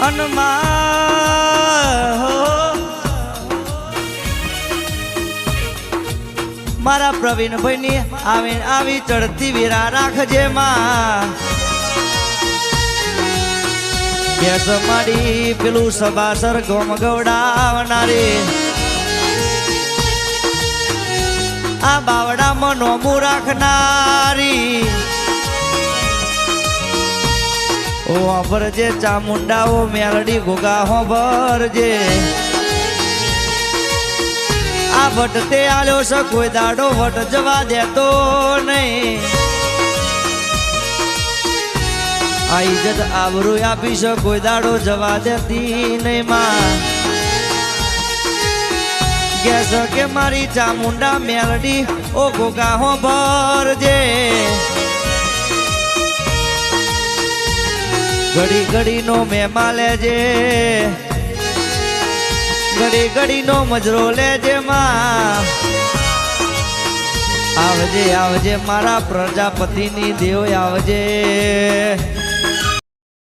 અનમાં. મારા પ્રવીણભાઈની આવી આવી ચડતી વીરા રાખજે માં કેસ પેલું સબાસર ગોમ ગવડાવનારી આ બાવડામાં નોમું રાખનારી ઓ ભરજે ચામુંડાઓ મેલડી ભોગા હો ભરજે આ વટ તે આલ્યો છે, કોઈ દાડો વટ જવા દેતો નહીં. આ ઇજત આબરૂ આપી છે, કોઈ દાડો જવા દેતી નહીં માં. કેસ કે મારી ચામુંડા મેલડી, ઓ ગોગા હો ભરજે ઘડી ઘડી નો મેમા લેજે. ઘડી ઘડી નો મજરો લેજે માં. આવજે આવજે, મારા પ્રજાપતિની દેવ, આવજે.